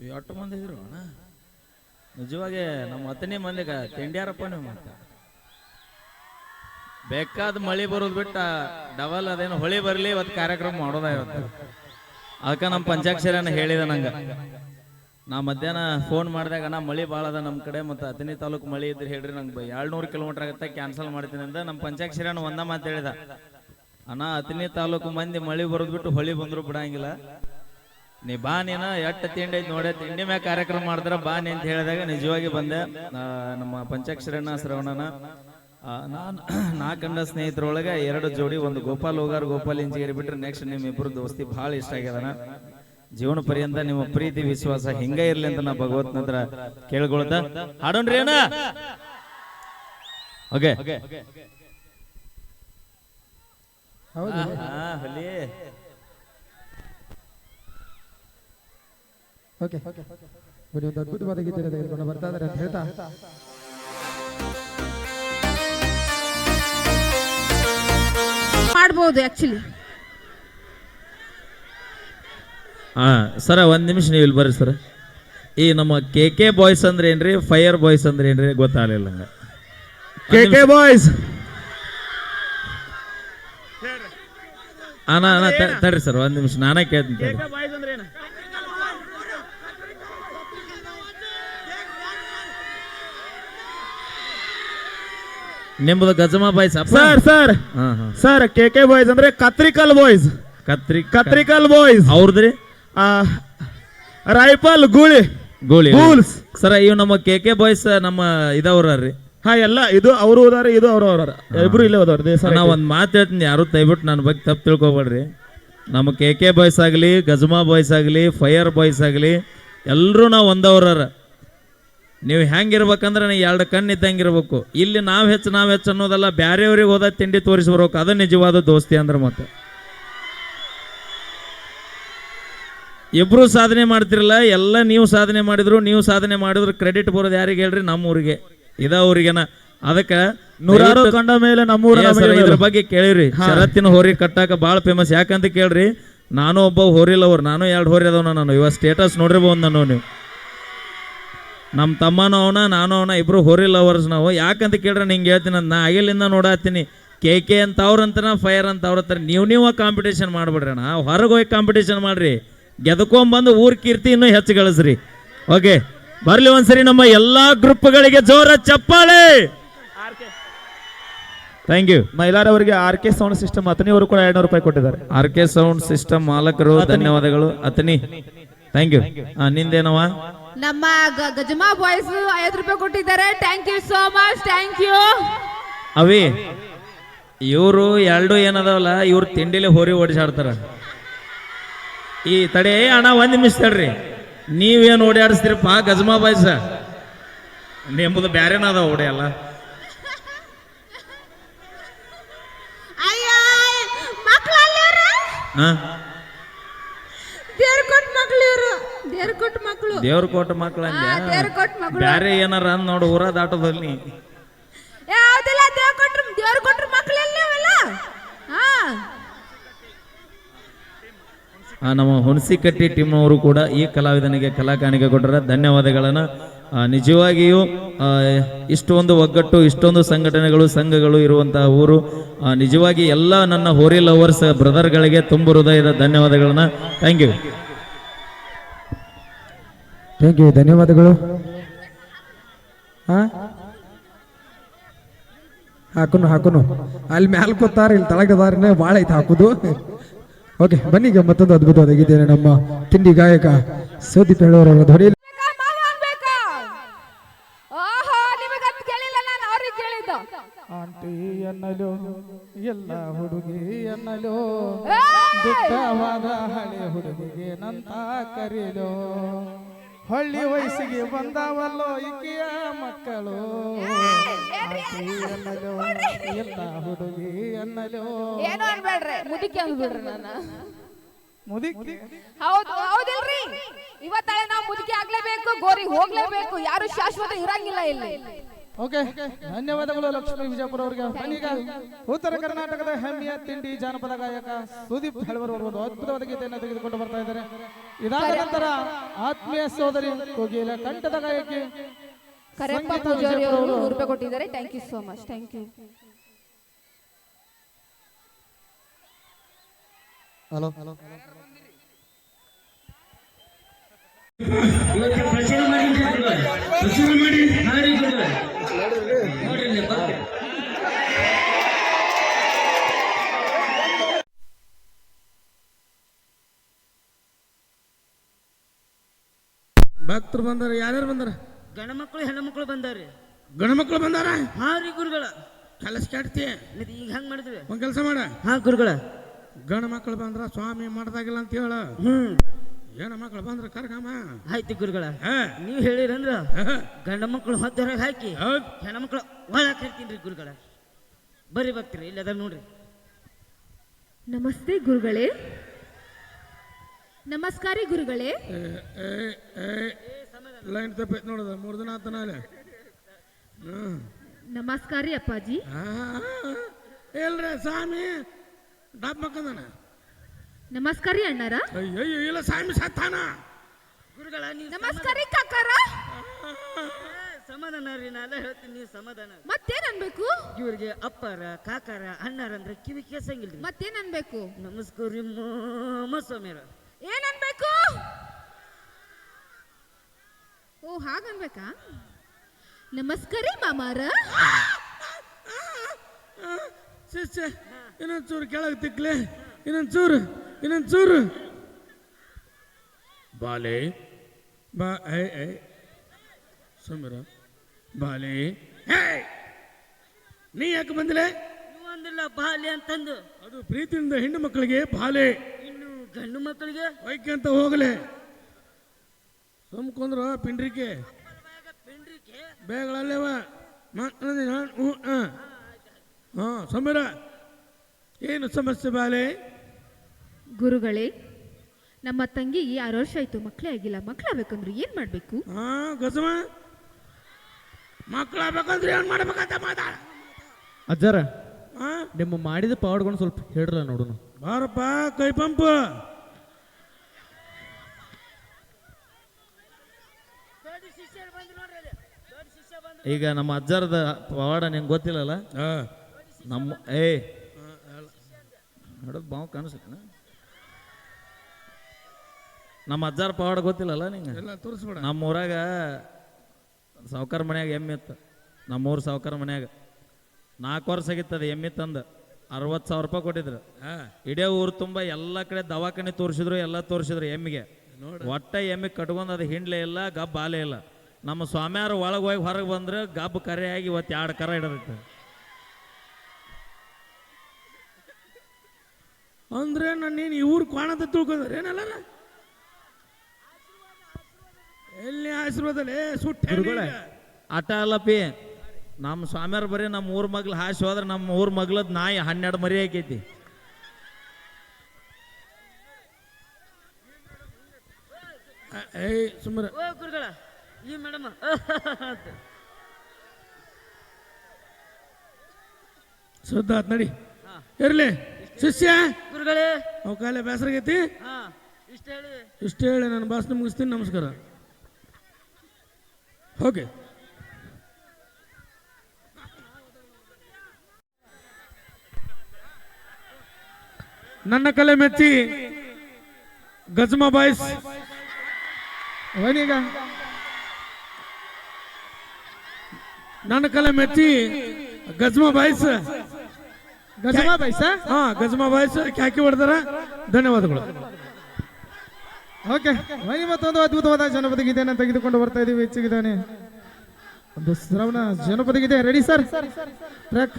ಎಷ್ಟು ಮಂದಿ ಇದ್ರು ಅಣ್ಣ. ನಿಜವಾಗಿ ನಮ್ಮ ಹತ್ತನೇ ಮಂದಿಗೆ ತಿಂಡ್ಯಾರಪ್ಪ ನೀವು ಮತ್ತೆ ಬೇಕಾದ ಮಳೆ ಬರೋದು ಬಿಟ್ಟ ಡಬಲ್ ಅದೇನು ಹೊಳಿ ಬರಲಿ ಇವತ್ತು ಕಾರ್ಯಕ್ರಮ ಮಾಡೋದ ಇವತ್ತು. ಅದಕ್ಕೆ ನಮ್ಮ ಪಂಚಾಕ್ಷರನ ಹೇಳಿದ ನಂಗೆ. ನಾ ಮಧ್ಯಾಹ್ನ ಫೋನ್ ಮಾಡಿದಾಗ, ಅಣ್ಣ, ಮಳೆ ಭಾಳ ಅದ ನಮ್ಮ ಕಡೆ ಮತ್ತು ಹತ್ತನೇ ತಾಲೂಕು ಮಳೆ ಇದ್ರೆ ಹೇಳ್ರಿ ನಂಗೆ ಏಳ್ನೂರು ಕಿಲೋಮೀಟರ್ ಆಗುತ್ತೆ ಕ್ಯಾನ್ಸಲ್ ಮಾಡ್ತೀನಿ ಅಂತ ನಮ್ಮ ಪಂಚಾಕ್ಷರನ ಒಂದ ಮಾತು ಹೇಳಿದ. ಅಣ್ಣ ಹತ್ತನೇ ತಾಲೂಕು ಮಂದಿ ಮಳೆ ಬರೋದು ಬಿಟ್ಟು ಹೊಳಿ ಬಂದರೂ ಬಿಡಂಗಿಲ್ಲ. ನೀ ಬಾ ನೀನ ಎಟ್ಟ ತಿಂಡಿ ಐತಿ ನೋಡೆ ತಿಂಡಿ ಮ್ಯಾಗ ಕಾರ್ಯಕ್ರಮ ಮಾಡಿದ್ರ ಬಾ ನೀ ಅಂತ ಹೇಳಿದಾಗ ನಿಜವಾಗಿ ಬಂದೆ. ನಮ್ಮ ಪಂಚಾಕ್ಷರಣ್ಣ ಶ್ರವಣನ. ನಾನು ನಾ ಕಂಡ ಸ್ನೇಹಿತರೊಳಗೆ ಎರಡು ಜೋಡಿ ಒಂದು ಗೋಪಾಲ್ ಹೋಗಾರ್ ಗೋಪಾಲ್ ಇಂಜಿಗೇರಿ ಬಿಟ್ರೆ ನೆಕ್ಸ್ಟ್ ನಿಮ್ಮಿಬ್ರು ದೋಸ್ತಿ ಭಾಳ ಇಷ್ಟ ಆಗ್ಯದನ ಜೀವನ ಪರ್ಯಂತ ನಿಮ್ಮ ಪ್ರೀತಿ ವಿಶ್ವಾಸ ಹಿಂಗ ಇರ್ಲಿ ಅಂತ ನಾ ಭಗವತ್ನ ಹತ್ರ ಕೇಳ್ಕೊಳ್ತಾ. ಹಾಡೋಣ್ರಿ ಅಣ್ಣ. ಓಕೆ. ಹೌದು ಹಾ ಹೊಲಿ ಓಕೆ ಒಂದು ಅದ್ಭುತವಾದ ಗೀತೆ ತೆಗೆದುಕೊಂಡು ಬರ್ತಾ ಇದ್ದಾರೆ ಅಂತ ಹೇಳ್ತಾ ಮಾಡ್ಬೋದು ಆಕ್ಚುಲಿ ಹಾ ಸರ ಒಂದ್ ನಿಮಿಷ ನೀವು ಇಲ್ಲಿ ಬರ್ರಿ ಸರ್. ಈ ನಮ್ಮ ಕೆ ಕೆ ಬಾಯ್ಸ್ ಅಂದ್ರೆ ಏನ್ರಿ? ಫೈರ್ ಬಾಯ್ಸ್ ಅಂದ್ರೆ ಏನ್ರಿ? ಗೊತ್ತಾಗಲಿಲ್ಲ ಕೆ ಕೆ ಬಾಯ್ಸ್ ಅಣ್ಣ ಅಣ್ಣ ತಡ್ರಿ ಸರ್ ಒಂದ್ ನಿಮಿಷ. ನಾನೇ ಕೇಳ್ತೀನಿ ತಡ್ರಿ. ನಿಮ್ದು ಗಜಮ ಬಾಯ್ಸ್ ಸರ್ ಸರ್ ಹಾ ಹಾ. ಸರ್ ಕೆ ಕೆ ಬಾಯ್ಸ್ ಅಂದ್ರೆ ಕತ್ರಿಕಲ್ ಬಾಯ್ಸ್ ಕತ್ರಿ ಕತ್ರಿಕಲ್ ಬಾಯ್ಸ್ ಅವ್ರದ್ರಿ? ರೈಫಲ್ ಗೂಳಿ. ಗೋಳಿ. ಗೂಲ್ಸ್. ಸರ್ ಇವ್ ನಮ್ಮ ಕೆ ಕೆ ಬಾಯ್ಸ್ ನಮ್ಮ ಇದವ್ರಿ ಹಾ ಎಲ್ಲ ಇದು ಅವರು ಹೋದಾರ ಇದು ಅವರು ಅವ್ರ ಇಬ್ರು ಇಲ್ಲೇ ಹೋದವ್ರ ಸರ್ ನಾ ಒಂದ್ ಮಾತು ಹೇಳ್ತೀನಿ ಯಾರು ದಯವಿಟ್ಟು ನನ್ನ ಬಗ್ಗೆ ತಪ್ಪು ತಿಳ್ಕೊಬೇಡ್ರಿ. ನಮ್ಮ ಕೆ ಕೆ ಬಾಯ್ಸ್ ಆಗಲಿ ಗಜಮಾ ಬಾಯ್ಸ್ ಆಗಲಿ ಫೈರ್ ಬಾಯ್ಸ್ ಆಗಲಿ ಎಲ್ಲರೂ ನಾವು ಒಂದವ್ರ ನೀವು ಹೆಂಗಿರ್ಬೇಕಂದ್ರೆ ನೀವು ಎರಡು ಕಣ್ಣು ಇದ್ದಂಗೆ ಇರ್ಬೇಕು ಇಲ್ಲಿ ನಾವು ಹೆಚ್ಚು ನಾವು ಹೆಚ್ಚು ಅನ್ನೋದಲ್ಲ ಬ್ಯಾರೆಯವ್ರಿಗೆ ಹೋದ ತಿಂಡಿ ತೋರಿಸಿ ಬರ್ಬೇಕು ಅದು ನಿಜವಾದ ದೋಸ್ತಿ ಅಂದ್ರೆ ಮತ್ತೆ. ಇಬ್ಬರು ಸಾಧನೆ ಮಾಡ್ತಿರಲ್ಲ ಎಲ್ಲ ನೀವು ಸಾಧನೆ ಮಾಡಿದ್ರು ನೀವು ಸಾಧನೆ ಮಾಡಿದ್ರು ಕ್ರೆಡಿಟ್ ಬರೋದು ಯಾರಿಗೆ ಹೇಳ್ರಿ? ನಮ್ಮ ಊರಿಗೆ. ಇದ ಊರಿಗೆನ. ಅದಕ್ಕೆ ನೂರಾರು ಕಂಡ ಮೇಲೆ ನಮ್ಮೂರ ಇದ್ರ ಬಗ್ಗೆ ಕೇಳಿರಿ. ಶರತ್ತಿನ ಹೋರಿ ಕಟ್ಟಾಕ ಭಾಳ ಫೇಮಸ್ ಯಾಕಂತ ಕೇಳ್ರಿ ನಾನು ಒಬ್ಬ ಹೋರಿ ಲವರ್ ನಾನು ಎರಡು ಹೋರಿ ಅದಾವ ನಾನು. ಇವಾಗ ಸ್ಟೇಟಸ್ ನೋಡಿರ್ಬೋದು ನಾನು ನೀವು. ನಮ್ಮ ತಮ್ಮನೂ ಅವನ ನಾನು ಅವನ ಇಬ್ಬರು ಹೋರಿ ಲವರ್ಸ್ ನಾವು. ಯಾಕಂತ ಕೇಳ್ರೆ ನಿಂಗೆ ಹೇಳ್ತೀನಿ ಅಂತ ನಾ ಆಗಿಲಿಂದ ನೋಡಾತೀನಿ ಕೆ ಕೆ ಅಂತ ಅವ್ರಂತನ ಫೈರ್ ಅಂತ ಅವ್ರ ಹತ್ರ ನೀವು ನೀವು ಕಾಂಪಿಟೇಷನ್ ಮಾಡಿಬಿಡ್ರಿ ಅಣ್ಣ. ಹೊರಗೆ ಹೋಗಿ ಕಾಂಪಿಟೇಷನ್ ಮಾಡಿರಿ. ಗೆದ್ಕೊಂಬಂದು ಊರ್ ಕೀರ್ತಿ ಇನ್ನೂ ಹೆಚ್ಚು ಗಳಿಸ್ರಿ. ಓಕೆ ಬರಲಿ ಒಂದ್ಸರಿ ನಮ್ಮ ಎಲ್ಲಾ ಗ್ರೂಪ್ಗಳಿಗೆ ಜೋರ ಚಪ್ಪಾಳೆ! ಥ್ಯಾಂಕ್ ಯು ಮೈಲಾರವರಿಗೆ ಆರ್ ಕೆ ಸೌಂಡ್ ಸಿಸ್ಟಮ್ ಹತ್ತನೇವರು ಕೂಡ ಎರಡ್ನೂರು ರೂಪಾಯಿ ಕೊಟ್ಟಿದ್ದಾರೆ. ಆರ್ ಕೆ ಸೌಂಡ್ ಸಿಸ್ಟಮ್ ಮಾಲಕರು ಧನ್ಯವಾದಗಳು. ಅತನಿ. ಥ್ಯಾಂಕ್ ಯು ನಿಂದೇನವ ನಮ್ಮ ಗಜಮಾ ಬಾಯ್ಸ್ ಐವತ್ತು ರೂಪಾಯಿ ಕೊಟ್ಟಿದ್ದಾರೆ. Thank you so much thank you ಅವಿ ಇವರು ಎರಡು ಏನದವಲ್ಲ ಇವ್ರು ತಿಂಡಿಲಿ ಹೋರಿ ಓಡಿಸಾಡ್ತಾರ. ಈ ತಡೆ ಅಣ್ಣ ಒಂದ್ ನಿಮಿಷ ತಡ್ರಿ. ನೀವೇನು ಓಡಾಡಿಸ್ತೀರಪ್ಪ ಗಜಮಾ ಬಾಯ್ಸ ನಿಂಬುದು ಬ್ಯಾರೇನ ಅದಾವ ಓಡಿಯಲ್ಲ ಅಯ್ಯ ಮಕ್ಕಳಲ್ಲಿ ಹಾ? ದೇವ್ರ ಕೊಟ್ಟ ದೇವ್ರ ಮಕ್ಕಳು ದೇವ್ರ ಕೊಟ್ಟ ಮಕ್ಳು. ಬ್ಯಾರೆ ಏನಾರ ಅಂದ್ ನೋಡು ಊರ ದಾಟದಲ್ಲಿ. ಯಾವ್ದಿಲ್ಲ ದೇವ್ರ ಕೊಟ್ರ ದೇವ್ರ ಕೊಟ್ರ ಎಲ್ಲಿ ಅವೆಲ್ಲ? ನಮ್ಮ ಹುಣಸಿಕಟ್ಟಿ ಟೀಮ್ನವರು ಕೂಡ ಈ ಕಲಾವಿದನಿಗೆ ಕಲಾ ಕಾಣಿಕೆ ಕೊಟ್ಟರೆ ಧನ್ಯವಾದಗಳನ್ನು. ನಿಜವಾಗಿಯೂ ಇಷ್ಟೊಂದು ಒಗ್ಗಟ್ಟು ಇಷ್ಟೊಂದು ಸಂಘಟನೆಗಳು ಸಂಘಗಳು ಇರುವಂತಹ ಊರು. ನಿಜವಾಗಿ ಎಲ್ಲ ನನ್ನ ಹೋರಿ ಲವರ್ಸ್ ಬ್ರದರ್ಗಳಿಗೆ ತುಂಬ ಹೃದಯದ ಧನ್ಯವಾದಗಳನ್ನ. ಥ್ಯಾಂಕ್ ಯು ಥ್ಯಾಂಕ್ ಯು ಧನ್ಯವಾದಗಳು? ಹಾಂ ಹಾಕುನು ಹಾಕುನು. ಅಲ್ಲಿ ಮ್ಯಾಲ್ ಕೂತಾರ ಇಲ್ಲಿ ತಳಗದಾರನೇ ಭಾಳ ಐತೆ ಹಾಕುದು. ಓಕೆ ಬನ್ನಿ ಈಗ ಮತ್ತೊಂದು ಅದ್ಭುತವಾದ ಗೀತೆ ನಮ್ಮ ತಿಂಡಿ ಗಾಯಕ ಸುದೀಪ್ ಹೇಳೋರ ಧ್ವನಿ ಆಂಟಿ ಅನ್ನಲು ಎಲ್ಲ ಹುಡುಗಿ ಅನ್ನಲು! ದುಃಖವಾದ ಹಳೆ ಹುಡುಗಿಗೆ ನಂತ ಕರೀಲೋ. ಹಳ್ಳಿ ವಯಸ್ಸಿಗೆ ಬಂದಾವಲ್ಲೋ ಈಕೆಯ ಮಕ್ಕಳು. ಎಲ್ಲ ಹುಡುಗಿ ಅನ್ನಲು ಏನು ಅನ್ಬೇಡ್ರಿ. ಮುದುಕಿ ಅಂದ್ಬಿಡ್ರಿ ನಾನು. ಮುದುಕಿ. ಹೌದು ಹೌದಿಲ್ರಿ. ಇವತ್ತಾಳೆ ನಾವು ಮುದುಕಿ ಆಗ್ಲೇಬೇಕು ಗೋರಿ ಹೋಗ್ಲೇಬೇಕು. ಯಾರು ಶಾಶ್ವತ ಇರಂಗಿಲ್ಲ ಇಲ್ಲಿ. ಓಕೆ ಧನ್ಯವಾದಗಳು ಲಕ್ಷ್ಮೀ ವಿಜಯಪುರ ಅವರಿಗೆ. ಈಗ ಉತ್ತರ ಕರ್ನಾಟಕದ ಹೆಮ್ಮೆಯ ತಿಂಡಿ ಜಾನಪದ ಗಾಯಕ ಸುದೀಪ್ ಹೆಳವರು ಅವರು ಒಂದು ಅದ್ಭುತವಾದ ಗೀತೆಯನ್ನು ತೆಗೆದುಕೊಂಡು ಬರ್ತಾ ಇದ್ದಾರೆ. ಇದಾದ ನಂತರ ಆತ್ಮೀಯ ಸೋದರಿ ಕೋಗಿಲ ಕಂಠದ ಗಾಯಕಿ ಕರೆಪ್ಪ ಪೂಜಾರಿ ಅವರು ವಿಜಯಪುರ ನೂರು ರೂಪಾಯಿ ಕೊಟ್ಟಿದ್ದಾರೆ. Thank you so much thank you hello ಇವತ್ತು ಪ್ರಚಾರ ಮಾಡಿ ಪ್ರಚಾರ ಮಾಡಿ ಹಾರಿ. ಭಕ್ತರು ಬಂದಾರ ಯಾರ್ಯಾರು ಬಂದಾರ? ಗಣ ಮಕ್ಕಳು ಹೆಣ್ಣು ಮಕ್ಕಳು ಬಂದಾರ ಗಣ ಮಕ್ಕಳು ಬಂದಾರ? ಹಾ ರೀ ಗುರುಗಳ. ಕೆಲಸ ಕೆಡ್ತಿ ಮತ್ತೆ ಈಗ ಹೆಂಗ್ ಮಾಡಿದ್ವಿ? ಒಂದ್ ಕೆಲಸ ಮಾಡ. ಹಾ ಗುರುಗಳ. ಗಣ ಮಕ್ಕಳು ಬಂದ್ರ ಸ್ವಾಮಿ ಮಾಡ್ದಾಗಿಲ್ಲ ಅಂತ ಹೇಳ. ಹ್ಮ್. ಗಣ ಮಕ್ಕಳು ಬಂದ್ರ ಕರ್ಕಮ್ಮ ಆಯ್ತು ಗುರುಗಳ. ಹಾ, ನೀವ್ ಹೇಳಿರಂದ್ರ ಹಾ, ಗಂಡ ಮಕ್ಕಳು ಹೊತ್ತೊರಗೆ ಹಾಕಿ ಹೌದ್. ಹೆಣ್ಣು ಮಕ್ಕಳು ಒಳಗೆ ಹಾಕ್ತೀನಿ ರೀ ಗುರುಗಳ. ಬರೀ ಬರ್ತೀರಿ ಇಲ್ಲಿ ಅದ ನೋಡ್ರಿ. ನಮಸ್ತೆ ಗುರುಗಳೇ. ನಮಸ್ಕಾರಿ ಗುರುಗಳೇ. ಲೈನ್ ತಪ್ಪೈತ್ ನೋಡದ ಮೂರ್ ದಿನ ಆತನ ನಮಸ್ಕಾರಿ ಅಪ್ಪಾಜಿ. ಇಲ್ರಿ ಸ್ವಾಮಿ ಡಬ್ ಮಕ್ಕಂದನ? ನಮಸ್ಕಾರಿ ಅಣ್ಣಾರ. ಅಯ್ಯೋ ಇಲ್ಲ ಸ್ವಾಮಿ ಸತ್ತಾನ? ಗುರುಗಳ ನೀವು ನಮಸ್ಕಾರಿ ಕಾಕಾರ. ಸಮಾಧಾನ ರೀ ನಾನು ಹೇಳ್ತೀನಿ ನೀವು ಸಮಾಧಾನ ಮತ್ತೇನ್ ಅನ್ಬೇಕು ಇವ್ರಿಗೆ ಅಪ್ಪರ ಕಾಕಾರ ಅಣ್ಣಾರ ಅಂದ್ರೆ ಕಿವಿ ಕೇಸಂಗಿಲ್ರಿ. ಮತ್ತೇನ್ ಅನ್ಬೇಕು ನಮಸ್ಕಾರ ರೀ ಮಾಮ ಸ್ವಾಮಿಯರ ಏನ್ ಅನ್ಬೇಕು ಓ ಹಾಗನ್ಬೇಕಾ? ನಮಸ್ಕಾರಿ ಮಾಮಾರ. ಶಿಷ್ಯ ಕೆಳಗ್ ಚೂರು ಕೆಳಗೆ ತಿಕ್ಲೆ. ಇನ್ನೊಂದು ಚೂರು ಇನ್ನೊಂದು ಚೂರು ಬಾಲೆ. ಬಾ ಏ ಏ ಸುಮ್ಮಿರ ಬಾಲೆ. ಹೇ ನೀ ಯಾಕೆ ಬಂದ್ಲೆ? ನೀವು ಅಂದಿಲ್ಲ ಬಾಲೆ ಅಂತಂದು. ಅದು ಪ್ರೀತಿಯಿಂದ ಹೆಣ್ಣು ಮಕ್ಕಳಿಗೆ ಬಾಲೆ. ಗಂಡು ಮಕ್ಕಳಿಗೆ ಹೊಯ್ಕೆ ಅಂತ ಹೋಗ್ಲಿ. ಸುಮ್ಕೊಂಡ್ರು ಪಿಂಡ್ರಿಕೆ. ಪಿಂಡ್ರಿಕೆ? ಬೇಗಳಲ್ಲೇವ? ಹಾಂ. ಸಮೀರ ಏನು ಸಮಸ್ಯೆ ಬಾಲೆ? ಗುರುಗಳೇ ನಮ್ಮ ತಂಗಿಗೆ ಆರು ವರ್ಷ ಆಯ್ತು ಮಕ್ಕಳೇ ಆಗಿಲ್ಲ. ಮಕ್ಕಳಾಗಬೇಕಂದ್ರೆ ಏನ್ ಮಾಡ್ಬೇಕು? ಹಾ ಗಸಮ. ಮಕ್ಕಳಾಗ್ಬೇಕಂದ್ರೆ ಏನ್ ಮಾಡ್ಬೇಕಂತ ಮಾತಾಡ. ಅಜ್ಜಾರ ಹಾ? ನಿಮ್ಮ ಮಾಡಿದ ಪವಾಡ್ಕೊಂಡು ಸ್ವಲ್ಪ ಹೇಳ್ರಲ್ಲ ನೋಡೋಣ ಬಾರಪ್ಪ ಕೈ ಪಂಪ್. ಈಗ ನಮ್ಮ ಅಜ್ಜರದ ಪವಾಡ ನಿಂಗೆ ಗೊತ್ತಿಲ್ಲಲ್ಲ? ಹಾ. ನಮ್ಮ ಏ. ನೋಡೋದು ಬಾವು ಕಾಣಿಸುತ್ತೆ ನಮ್ಮ ಅಜ್ಜಾರ ಪವಾಡ ಗೊತ್ತಿಲ್ಲಲ್ಲ ನಿಂಗೆ? ತೋರಿಸ್ಬೇಡ. ನಮ್ಮ ಊರಾಗ ಸಾವ್ಕಾರ ಮನ್ಯಾಗ ಎಮ್ಮೆ ಇತ್ತು. ನಮ್ಮೂರು ಸಾವ್ಕಾರ ಮನ್ಯಾಗ. ನಾಲ್ಕು ವರ್ಷ ಆಗಿತ್ತದ ಎಮ್ಮೆ ತಂದು. ಅರವತ್ತು ಸಾವಿರ ರೂಪಾಯಿ ಕೊಟ್ಟಿದ್ರು. ಹಾ. ಇಡೀ ಊರು ತುಂಬ ಎಲ್ಲ ಕಡೆ ದವಾಖಾನೆ ತೋರಿಸಿದ್ರು ಎಲ್ಲ ತೋರಿಸಿದ್ರು ಎಮ್ಮಿಗೆ. ಒಟ್ಟ ಎಮ್ಮೆ ಕಟ್ಕೊಂಡು ಅದು ಹಿಂಡ್ಲೇ ಇಲ್ಲ ಗಬ್ಬ ಆಲೇ ಇಲ್ಲ. ನಮ್ಮ ಸ್ವಾಮಿಯಾರು ಒಳಗೆ ಹೋಗಿ ಹೊರಗೆ ಬಂದ್ರೆ ಗಬ್ಬ ಕರೆಯಾಗಿ ಇವತ್ತು ಎರಡು ಕರ ಇಡದಿತ್ತು ಅಂದ್ರೆ ನಾನು ನೀನು ಈ ಊರು ಕಾಣದ ತಿಳ್ಕೊಂಡ್ರೆ ಏನಲ್ಲ ಎಲ್ಲಿ ಆಶೀರ್ವಾದಲೇ ಸುಟ್ಟ ಆಟ ಅಲ್ಲಪ್ಪಿ ನಮ್ಮ ಸ್ವಾಮಿಯಾರು ಬರೀ ನಮ್ಮ ಊರ ಮಗ್ಳು ಹಾಸಿ ಹೋದ್ರೆ ನಮ್ಮ ಊರ ಮಗ್ಳದ್ ನಾಯಿ ಹನ್ನೆರಡು ಮರಿ ಆಕೈತಿ. ಏಯ್ ಸುಮ್ಮರ ಈ ಮೇಡಮ್. ಸುದ್ದ ಆತ್ ನಡಿ. ಇರ್ಲಿ. ಶಿಷ್ಯ? ಗುರುಗಳೇ. ಅವ್ ಕಾಲೇ ಬೇಸರಾಗೈತಿ ಹಾ ಇಷ್ಟ ಹೇಳಿ. ಇಷ್ಟು ಹೇಳಿ ನಾನು ಭಾಷಣ ಮುಗಿಸ್ತೀನಿ ನಮಸ್ಕಾರ. ಓಕೆ. ನನ್ನ ಕಲೆ ಮೆಚ್ಚಿ ಗಜ್ಮಾ ಬಾಯ್ಸ್. ಏನೀಗ ನನ್ನ ಕಲೆ ಮೆಚ್ಚಿ ಗಜ್ಮಾ ಬಾಯ್ಸ್. ಗಜಮಾ ಹಾ ಗಜಮಾ ಬಾಯ್ಸ್. ಕ್ಯಾಕಿ ಹೊಡೆದಾರ? ಧನ್ಯವಾದಗಳು. ಓಕೆ ಮೈ ಮತ್ತೊಂದು ಅದ್ಭುತವಾದ ಜನಪದ ಗೀತೆಯನ್ನು ತೆಗೆದುಕೊಂಡು ಬರ್ತಾ ಇದೀವಿ ಹೆಚ್ಚಿಗಿದ್ದಾನೆ ಒಂದು ಶ್ರವಣ ಜನಪದ ಗೀತೆ. Ready sir track